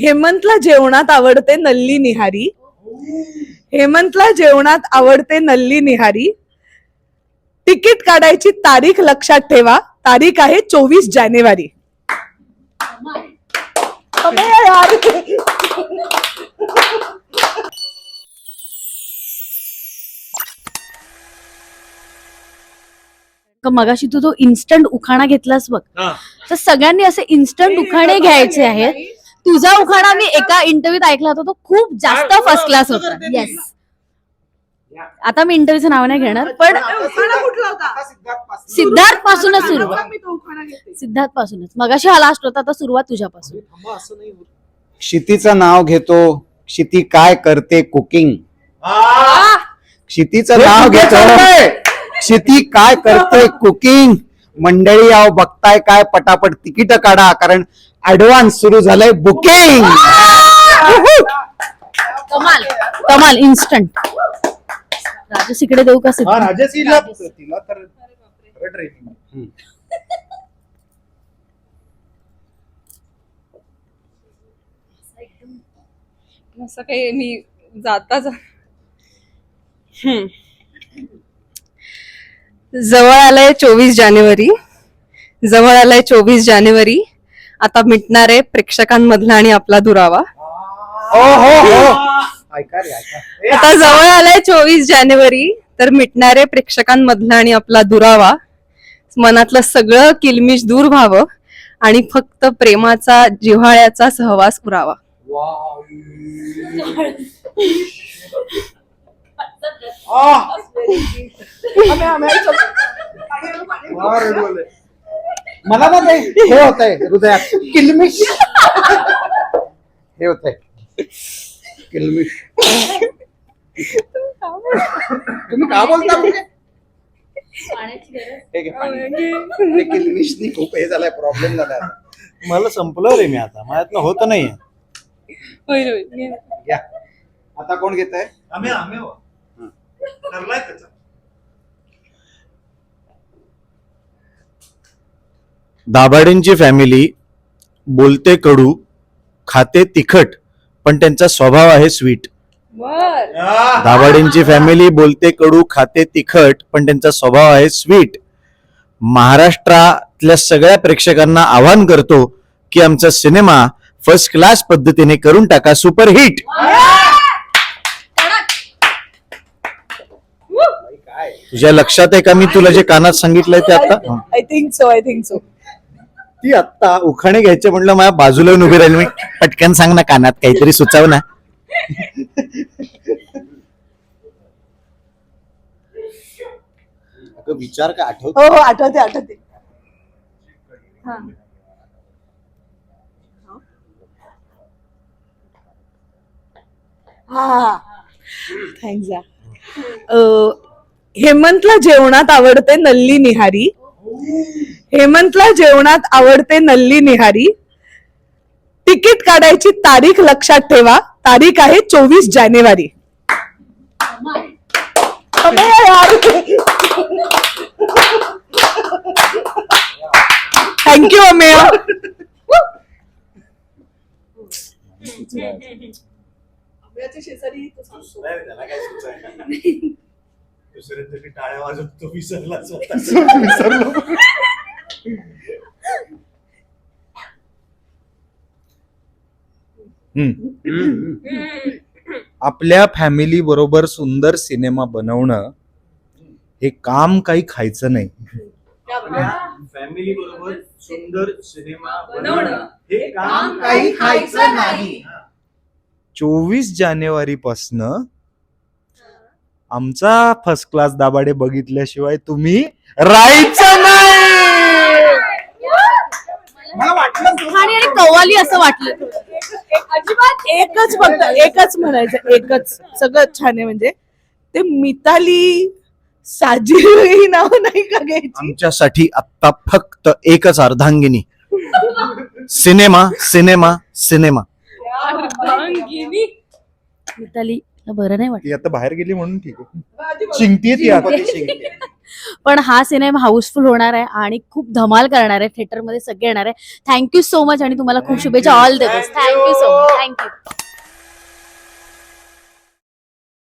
हेमंतला जेवणात आवडते नल्ली निहारी. हेमंतला जेवणात आवडते नल्ली निहारी. तिकीट काढायची तारीख लक्षात ठेवा. तारीख आहे चोवीस जानेवारी. मगाशी तू तो इन्स्टंट उखाणा घेतलास बघ. तर सगळ्यांनी असे इन्स्टंट उखाणे घ्यायचे आहेत. तुझा उखाणा मी एका इंटरव्ह्यूत ऐकला होता तो खूप जास्त फर्स्ट क्लास होता. येस आता मी इंटरव्ह्यूचं नाव नाही घेणार पण उखाणा कुठला होता? सिद्धार्थ पासूनच सुरुवात. सिद्धार्थ पासूनच. मगाशी हा लास्ट होता आता सुरुवात तुझ्यापासून. क्षितीचं नाव घेतो. क्षिती काय करते कुकिंग क्षितीचं नाव घेतो. क्षिती काय करते कुकिंग मंडळी आव बघताय काय पटापट तिकीट काढा कारण ऍडव्हान्स सुरू झालंय बुकिंग कमाल कमाल इन्स्टंट राजस इकडे देऊ का तिला तर खरं training. असं काही मी जाता जा हम्म. जवळ आलंय चोवीस जानेवारी. जवळ आलाय चोवीस जानेवारी. आता मिटणार आहे प्रेक्षकांमधला आणि आपला दुरावा. हो हो हो. ऐका रे ऐका. आता जवळ आलाय चोवीस जानेवारी तर मिटणारे प्रेक्षकांमधला आणि आपला दुरावा. मनातलं सगळं किलमिश दूर व्हावं आणि फक्त प्रेमाचा जिव्हाळ्याचा सहवास उरावा आम्ही- आम्ही आई चल- वा, रडवलंय. मला ना ते हे होत आहे हृदयात. किलमिश. हे होत आहे किलमिश. तुम्ही का बोलता म्हणजे? घे पाणी. ते किलमिशनी खूप हे झालाय प्रॉब्लेम झालाय. मला संपलं रे मी आता. माझ्यातनं होत नाही होईल होईल. घ्या. आता कोण घेत आहे आम्ही आम्ही हो. ठरलाय त्याचा. दाभाडेंची फॅमिली बोलते कडू खाते तिखट पण त्यांचा स्वभाव आहे स्वीट दाभाडेंची फॅमिली बोलते कडू खाते तिखट पण त्यांचा स्वभाव आहे स्वीट महाराष्ट्रातल्या सगळ्या प्रेक्षकांना आवाहन करतो की आमचा सिनेमा फर्स्ट क्लास पद्धतीने करून टाका सुपरहिट तुझ्या लक्षात आहे का मी तुला जे कानात सांगितलंय ते आता? I think so I think so ती आत्ता उखाणे घ्यायचे म्हटलं माझ्या बाजूला येऊन उभी राहिली मी. पटकन सांग ना कानात काहीतरी सुचाव ना. अगं विचार का आठवत? हो हो आठवते आठवते. हा. हा थँक्स या अ, हेमंतला जेवणात आवडते नल्ली निहारी. हेमंतला जेवणात आवडते नल्ली निहारी. तिकीट काढायची तारीख लक्षात ठेवा. तारीख आहे चोवीस जानेवारी. थँक्यू अमेय. दुसऱ्या दिवशी टाळ्या वाजवत तो विसरला विसरलो. आपल्या फॅमिली बरोबर सुंदर सिनेमा बनवणं हे काम काही खायचं नाही. फॅमिली बरोबर सुंदर सिनेमा बनवणं हे काम काही खायचं नाही. चोवीस जानेवारी पासनं आमचा फर्स्ट क्लास दाबाडे बघितल्याशिवाय तुम्ही राहायचं नाही. मला वाटलं आणि कव्वाली असं वाटलं. एकच फक्त एकच म्हणायचं एकच. सगळं छान आहे म्हणजे. ते मिताली साजी ही नाव नाही का घ्यायची? आमच्यासाठी आत्ता फक्त एकच Ardhangini. Cinema cinema cinema. Ardhangini. Mitali बरं नाही वाटत? ती आता बाहेर गेली म्हणून ठीक आहे. चिंगतीये ती आता. पण हा सिनेमा हाऊसफुल होणार आहे आणि खूप धमाल करणार आहे थिएटरमध्ये सगळे येणार आहे. थँक्यू सो मच आणि तुम्हाला खूप शुभेच्छा. All the best thank you so much thank you